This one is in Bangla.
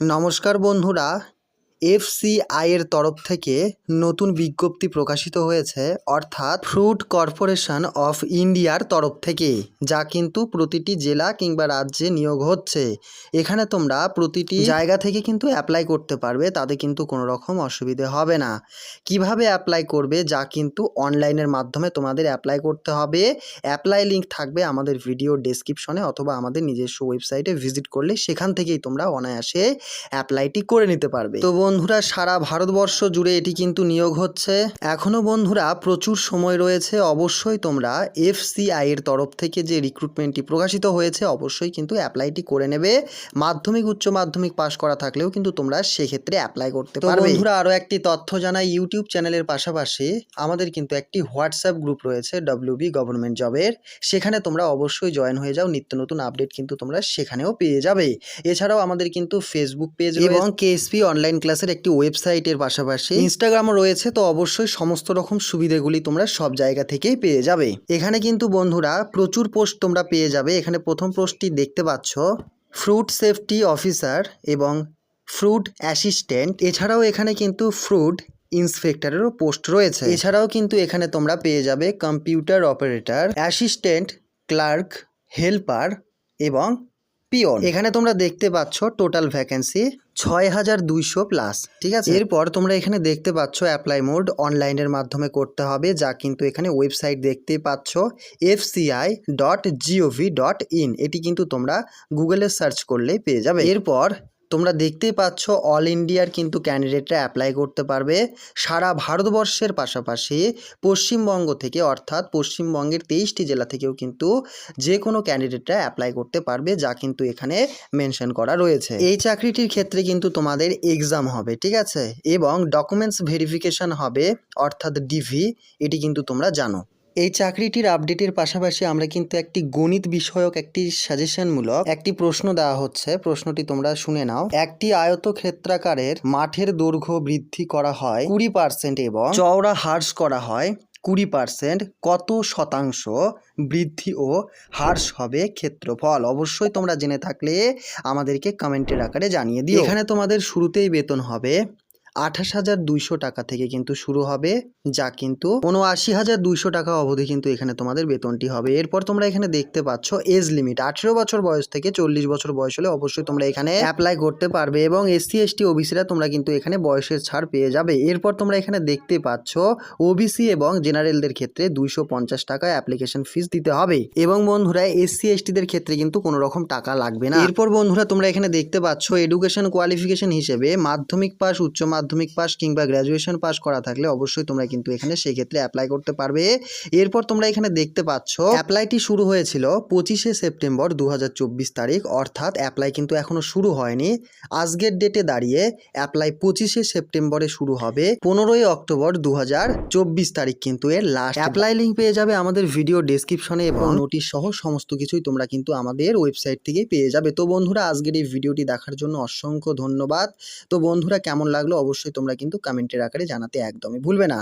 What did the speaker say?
নমস্কার বন্ধুরা এফসিআই এর তরফ থেকে নতুন বিজ্ঞপ্তি প্রকাশিত হয়েছে, অর্থাৎ ফ্রুট কর্পোরেশন অফ ইন্ডিয়ার তরফ থেকে, যা কিন্তু প্রতিটি জেলা কিংবা রাজ্যে নিয়োগ হচ্ছে। এখানে তোমরা প্রতিটি জায়গা থেকে কিন্তু অ্যাপ্লাই করতে পারবে, তাতে কিন্তু কোনো রকম অসুবিধে হবে না। কীভাবে অ্যাপ্লাই করবে, যা কিন্তু অনলাইনের মাধ্যমে তোমাদের অ্যাপ্লাই করতে হবে অ্যাপ্লাই লিঙ্ক থাকবে আমাদের ভিডিও ডেসক্রিপশনে অথবা আমাদের নিজস্ব ওয়েবসাইটে ভিজিট করলে সেখান থেকেই তোমরা অনায়াসে অ্যাপ্লাইটি করে নিতে পারবে। তো বন্ধুরা সারা ভারতবর্ষ জুড়ে এটি কিন্তু নিয়োগ হচ্ছে। এখনও বন্ধুরা প্রচুর সময় রয়েছে। অবশ্যই তোমরা এফসিআই এর তরফ থেকে যে রিক্রুটমেন্টটি প্রকাশিত হয়েছে অবশ্যই কিন্তু অ্যাপ্লাইটি করে নেবে। মাধ্যমিক উচ্চ মাধ্যমিক পাশ করা থাকলেও কিন্তু তোমরা সেক্ষেত্রে অ্যাপ্লাই করতে পারবে। বন্ধুরা আরও একটি তথ্য জানাই। ইউটিউব চ্যানেলের পাশাপাশি আমাদের কিন্তু একটি হোয়াটসঅ্যাপ গ্রুপ রয়েছে ডব্লিউবি গভর্নমেন্ট জবের সেখানে তোমরা অবশ্যই জয়েন হয়ে যাও। নিত্য নতুন আপডেট কিন্তু তোমরা সেখানেও পেয়ে যাবে। এছাড়াও আমাদের কিন্তু ফেসবুক পেজ এবং কেএসপি অনলাইন ক্লাসের একটি ওয়েবসাইটের পাশাপাশি ইনস্টাগ্রামও রয়েছে, তো অবশ্যই সমস্ত রকম সুবিধাগুলি তোমরা সব জায়গা থেকেই পেয়ে যাবে। এখানে কিন্তু বন্ধুরা প্রচুর পোস্ট তোমরা পেয়ে যাবে। এখানে প্রথম পোস্টটি দেখতে পাচ্ছ ফ্রুট সেফটি অফিসার এবং ফ্রুট অ্যাসিস্ট্যান্ট এছাড়াও এখানে কিন্তু ফ্রুট ইন্সপেক্টরেরও পোস্ট রয়েছে। এছাড়াও কিন্তু এখানে তোমরা পেয়ে যাবে computer operator assistant clerk helper এবং পিওন এখানে তোমরা দেখতে পাচ্ছ টোটাল ভ্যাকেন্সি ছয় হাজার দুইশো প্লাস ঠিক আছে? এরপর তোমরা এখানে দেখতে পাচ্ছ অ্যাপ্লাই মোড অনলাইনের মাধ্যমে করতে হবে, যা কিন্তু এখানে ওয়েবসাইট দেখতে পাচ্ছ FCI dot G O V dot in এটি কিন্তু তোমরা গুগলে সার্চ করলেই পেয়ে যাবে। এরপর তোমরা দেখতেই পাচ্ছ অল ইন্ডিয়ার কিন্তু ক্যান্ডিডেটরা অ্যাপ্লাই করতে পারবে সারা ভারতবর্ষের পাশাপাশি পশ্চিমবঙ্গ থেকে, অর্থাৎ পশ্চিমবঙ্গের তেইশটি জেলা থেকেও কিন্তু যে কোনো ক্যান্ডিডেটরা অ্যাপ্লাই করতে পারবে, যা কিন্তু এখানে মেনশন করা রয়েছে। এই চাকরিটির ক্ষেত্রে কিন্তু তোমাদের এক্সাম হবে, ঠিক আছে? এবং ডকুমেন্টস ভেরিফিকেশন হবে, অর্থাৎ ডিভি এটি কিন্তু তোমরা জানো। এই চাকরিটির আপডেটের পাশাপাশি আমরা কিন্তু একটি গণিত বিষয়ক, একটি সাজেশনমূলক একটি প্রশ্ন দেওয়া হচ্ছে। প্রশ্নটি তোমরা শুনে নাও। একটি আয়তক্ষেত্রাকারের মাঠের দৈর্ঘ্য বৃদ্ধি করা হয় কুড়ি পার্সেন্ট এবং চওড়া হ্রাস করা হয় কুড়ি পার্সেন্ট কত শতাংশ বৃদ্ধি ও হ্রাস হবে ক্ষেত্রফল? অবশ্যই তোমরা জেনে থাকলে আমাদেরকে কমেন্টের আকারে জানিয়ে দিও। এখানে তোমাদের শুরুতেই বেতন হবে আঠাশ হাজার দুইশো টাকা থেকে কিন্তু শুরু হবে, যা কিন্তু উনআশি হাজার দুইশো টাকা অবধি কিন্তু এখানে তোমাদের বেতনটি হবে। এরপর তোমরা এখানে দেখতে পাচ্ছ এজ লিমিট। আঠেরো বছর বয়স থেকে চল্লিশ বছর বয়স হলে অবশ্যই তোমরা এখানে অ্যাপ্লাই করতে পারবে এবং এসসি এসটি ওবিসিরা তোমরা কিন্তু এখানে বয়সের ছাড় পেয়ে যাবে। এরপর তোমরা এখানে দেখতে পাচ্ছ ওবিসি এবং জেনারেলদের ক্ষেত্রে দুইশো পঞ্চাশ টাকা অ্যাপ্লিকেশন ফিস দিতে হবে। এবং বন্ধুরা এসসি এসটিদের ক্ষেত্রে কিন্তু কোনো রকম টাকা লাগবে না। এরপর বন্ধুরা, তোমরা এখানে দেখতে পাচ্ছ এডুকেশন কোয়ালিফিকেশন হিসেবে মাধ্যমিক পাস উচ্চ মাধ্যমিক পাস কিংবা গ্র্যাজুয়েশন পাস করা থাকলে অবশ্যই তোমরা কিন্তু এখানে সেই ক্ষেত্রে অ্যাপ্লাই করতে পারবে। এরপর তোমরা এখানে দেখতে পাচ্ছ অ্যাপ্লাইটি শুরু হয়েছিল পঁচিশে সেপ্টেম্বর দু তারিখ। অর্থাৎ অ্যাপ্লাই কিন্তু এখনও শুরু হয়নি। আজকের ডেটে দাঁড়িয়ে অ্যাপ্লাই পঁচিশে সেপ্টেম্বরে শুরু হবে পনেরোই অক্টোবর দু হাজার চব্বিশ তারিখ কিন্তু এর লাস্ট অ্যাপ্লাই লিঙ্ক পেয়ে যাবে আমাদের ভিডিও ডেসক্রিপশনে এবং নোটিশ সহ সমস্ত কিছুই তোমরা কিন্তু আমাদের ওয়েবসাইট থেকেই পেয়ে যাবে। তো বন্ধুরা আজকের এই ভিডিওটি দেখার জন্য অসংখ্য ধন্যবাদ। তো বন্ধুরা কেমন লাগল? অবশ্যই তোমরা কিন্তু কমেন্টের আকারে জানাতে একদমই ভুলবে না।